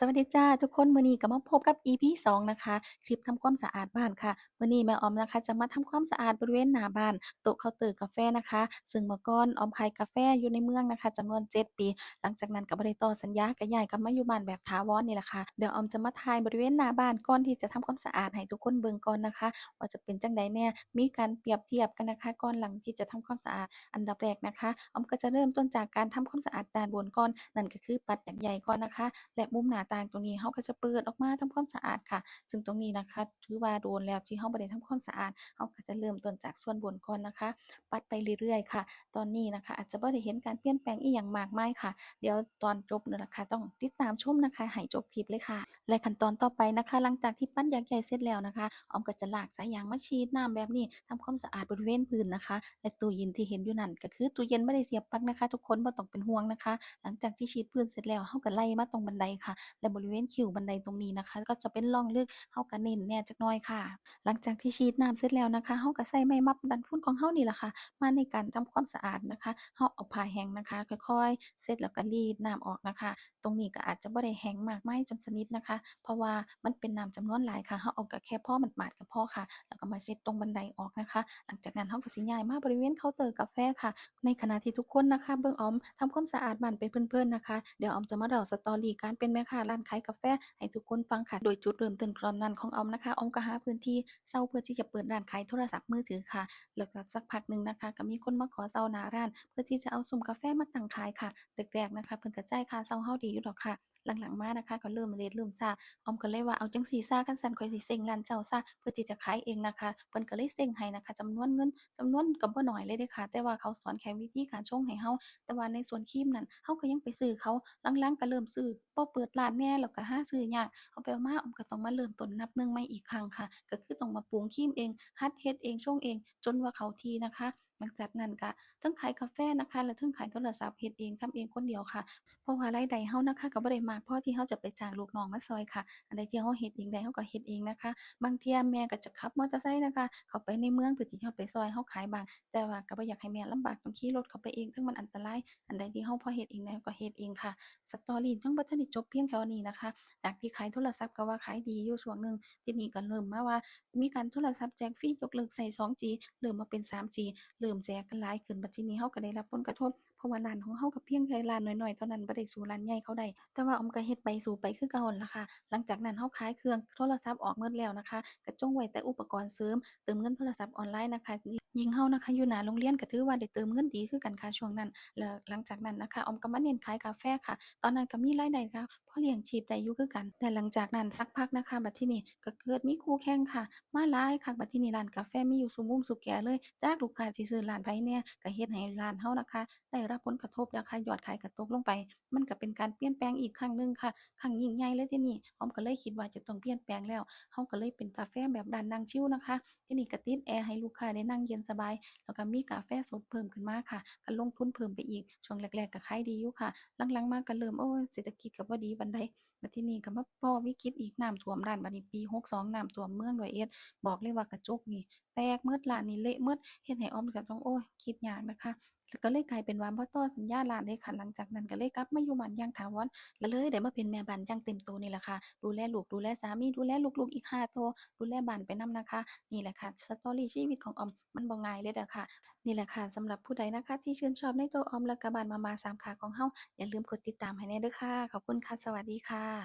สวัสดีจ้าทุกคนมื้อนี้ก็มาพบกับ EP 2 นะคะ คลิปทำความสะอาดบ้านค่ะมื้อนี้แม่ออมนะคะ จะมาทำความสะอาดบริเวณหน้าบ้านโต๊ะเคาน์เตอร์กาแฟนะคะ ซึ่งเมื่อก่อนออมขายกาแฟอยู่ในเมืองนะคะจำนวน 7 ปี หลังจากนั้นก็บ่ได้ต่อสัญญาก็ย้ายกับมาอยู่บ้านแบบถาวรนี่แหละค่ะเดี๋ยวออมจะมาถ่ายบริเวณหน้าบ้านก่อนที่จะทำความสะอาดให้ทุกคนเบิ่งก่อนนะคะ ว่าจะเป็นจังใดแน่มีการเปรียบเทียบกันนะคะก่อนหลังที่จะทำความสะอาดอันดับแรกนะคะออมก็จะเริ่มต้นจากการทำความสะอาดด้านบนก่อนนั่นก็คือปัดหยักใหญ่ก่อนนะคะ และมุมหน้าต่างตรงนี้เราก็จะเปิดออกมาทำความสะอาดค่ะ ซึ่งตรงนี้นะคะถือว่าโดนแล้วที่เราบ่ได้ทำความสะอาดเราก็จะเริ่มต้นจากส่วนบนก่อนนะคะ ปัดไปเรื่อยๆค่ะ ตอนนี้นะคะ อาจจะบ่ได้เห็นการเปลี่ยนแปลงอิหยังมากมายค่ะ เดี๋ยวตอนจบนั่นะคะ ต้องติดตามชมนะคะให้จบคลิปเลยค่ะ และขั้นตอนต่อไปนะคะ หลังจากที่ปั้นยักษ์ใหญ่เสร็จแล้วนะคะออมก็จะลากสายยางมาฉีดน้ำแบบนี้ทำความสะอาดบริเวณพื้นนะคะ และตู้เย็นที่เห็นอยู่นั่นก็คือตู้เย็นไม่ได้เสียบปลั๊กนะคะ ทุกคนบ่ต้องเป็นห่วงนะคะ หลังจากที่ฉีดพื้นเสร็จแล้วเราก็ไล่มาตรงบันไดค่ะและบริเวณคิ้วบันไดตรงนี้นะคะ ก็จะเป็นร่องลึกเราก็เน้นแน่จักน่อยค่ะ หลังจากที่ฉีดน้ำเสร็จแล้วนะคะเราก็ใช้ไม้มับดันฝุ่นของเรานี่แหละค่ะ มาในการทำความสะอาดนะคะเราเอาผ้าแห้งนะคะ ค่อยๆ เสร็จแล้วก็รีดน้ำออกนะคะ ตรงนี้ก็อาจจะบ่ได้แห้งมากไมายจนสนิทนะคะ เพราะว่ามันเป็นน้ำจำนวนหลายค่ะเราเอาก็แค่พ่อหมาดๆก็พอค่ะ แล้วก็มาเช็ดตรงบันไดออกนะคะ หลังจากนั้นเราก็สิย้ายมาบริเวณเคาน์เตอร์กาแฟค่ะ ในขณะที่ทุกคนนะคะ เบิ่งออมทำความสะอาดบ้านไปเพลินๆนะคะ เดี๋ยวออมจะมาเล่าสตอรี่การเป็นแม่ค้าร้านขายกาแฟให้ทุกคนฟังค่ะ โดยจุดเริ่มต้นตอนนั้นของออมนะคะออมก็หาพื้นที่เศร้าเพื่อที่จะเปิดร้านขายโทรศัพท์มือถือค่ะ แล้วก็สักพักหนึ่งนะคะ ก็มีคนมาขอเศร้าหน้าร้าน เพื่อที่จะเอาสุ่มกาแฟมาตั้งขายค่ะแรกๆนะคะ เพิ่นก็จ่ายค่าเศร้าเฮาดีอยู่หรอกค่ะ หลังๆมานะคะก็เริ่มเรทเริ่มซาออมก็เลยว่าเอาจังซี่ซะคันซั้นข้อยสิเซ้งร้านเจ้าซะเพื่อที่จะขายเองนะคะเพิ่นก็เลยเซ้งให้นะคะจำนวนเงินจำนวนก็บ่น้อยเลยเด้ค่ะ แต่ว่าเขาสอนแค่วิธีการชงให้เฮาแต่ว่าในส่วนครีมนั่นเฮาก็ยังไปซื้อเขาหลังๆก็เริ่มซื้อพอเปิดร้านแน่แล้วก็หาซื้อยากเอาไปมาออมก็ต้องมาเริ่มต้นนับหนึ่งใหม่อีกครั้งค่ะ ก็คือต้องมาปรุงครีมเองหัดเฮ็ดเองชงเอง จนว่าเขาทีนะคะหลังจากนั้นก็เทิงขายกาแฟนะคะ และเทิงขายโทรศัพท์เฮ็ดเองทำเองคนเดียวค่ะ เพราะว่ารายได้เฮานะคะก็บ่ได้มาพ่อที่เฮาจะไปจ้างลูกน้องมาช่วยค่ะ อันใดที่เฮาเฮ็ดเองได้เฮาก็เฮ็ดเองนะคะ บางเที่ยแม่ก็จะขับมอเตอร์ไซค์นะคะ เขาไปในเมืองเพื่อที่เฮาไปช่วยเฮาขายบาง แต่ว่าก็บ่อยากให้แม่ลำบากต้องขี่รถเขาไปเองซึ่งมันอันตราย อันใดที่เฮาพอเฮ็ดเองได้เราก็เฮ็ดเองค่ะ Story ยังบ่ทันได้จบเพียงเท่นี้นะคะ จากที่ขายโทรศัพท์ก็ว่าขายดีอยู่ช่วงหนึ่งที่นี้ก็เริ่มมาว่า มีการโทรศัพท์แจกฟรียกเลิกใช้ 2G เริ่มมาเป็น 3G เริ่มแจกกันหลายขึ้นบัดทีนี้เฮาก็ได้รับผลกระทบ เพราะว่าร้านของเฮาก็เพียงแค่ร้านน้อยๆเท่านั้นบ่ได้สู้ร้านใหญ่เขาได้ แต่ว่าอมก็เฮ็ดไปสู้ไปคือเก่านั่นล่ะค่ะ หลังจากนั้นเฮาขายเครื่องโทรศัพท์ออกหมดแล้วนะคะก็จงไว้แต่อุปกรณ์เสริมเติมเงินโทรศัพท์ออนไลน์นะคะยิงเฮานะคะอยู่หน้าโรงเรียนก็ถือว่าได้เติมเงินดีคือกันค่ะช่วงนั้นแล้วหลังจากนั้นนะคะอมก็มาเน้นขายกาแฟค่ะ ตอนนั้นก็มีรายได้ค่ะพอเลี้ยงชีพได้อยู่คือกัน แต่หลังจากนั้นสักพักนะคะบัดที่นี้ก็เกิดมีคู่แข่งค่ะ มาหลายคักบัดที่นี้ร้านกาแฟมีอยู่ซุมุมซุแก่เลยจากลูกค้าสิซื้อร้านไผแน่ก็เฮ็ดให้ร้านเฮานะคะได้รับผลกระทบนะคะยอดขายกระตกลงไป มันก็เป็นการเปลี่ยนแปลงอีกครั้งหนึ่งค่ะครั้งยิ่งใหญ่เลยที่นี่ออมก็เลยคิดว่าจะต้องเปลี่ยนแปลงแล้วเขาก็เลยเป็นกาแฟแบบดันนั่งชิวนะคะ ที่นี่ก็ติดแอร์ให้ลูกค้าได้นั่งเย็นสบาย แล้วก็มีกาแฟสดเพิ่มขึ้นมาค่ะก็ลงทุนเพิ่มไปอีกช่วงแรกๆก็ขายดีอยู่ค่ะหลังๆมาก็เริ่มโอ้ยเศรษฐกิจก็บ่าดีบันได บัดทีนี้ก็มาพ้อวิกฤตอีกน้ำท่วมร้านบัดนี้ปี62น้ำท่วมเมืองร้อยเอ็ดบอกเลยว่ากระจกนี่แตกหมดร้านนี่เละหมดเฮ็ดให้ออมก็ต้องโอ๊ยคิดยากนะคะแล้วก็เลยกลายเป็นว่าบ่อต่อสัญญาร้านเลยค่ะหลังจากนั้นก็เลยกลับมาอยู่บ้านย่างถาวรก็เลยได้มาเป็นแม่บ้านย่างเต็มตัวนี่แหละค่ะ ดูแลลูกดูแลสามีดูแลลูกๆอีกห้าตัวดูแลบ้านไปนำนะคะ นี่แหละค่ะ Story ชีวิตของออมมันบ่ง่ายเลยเด้อค่ะ นี่แหละค่ะสำหรับผู้ใดนะคะ ที่ชื่นชอบในตัวออมและก็บ้าลมามาสามขาของเฮาอย่าลืมกดติดตามให้แน่เด้อค่ะ ขอบคุณค่ะ สวัสดีค่ะ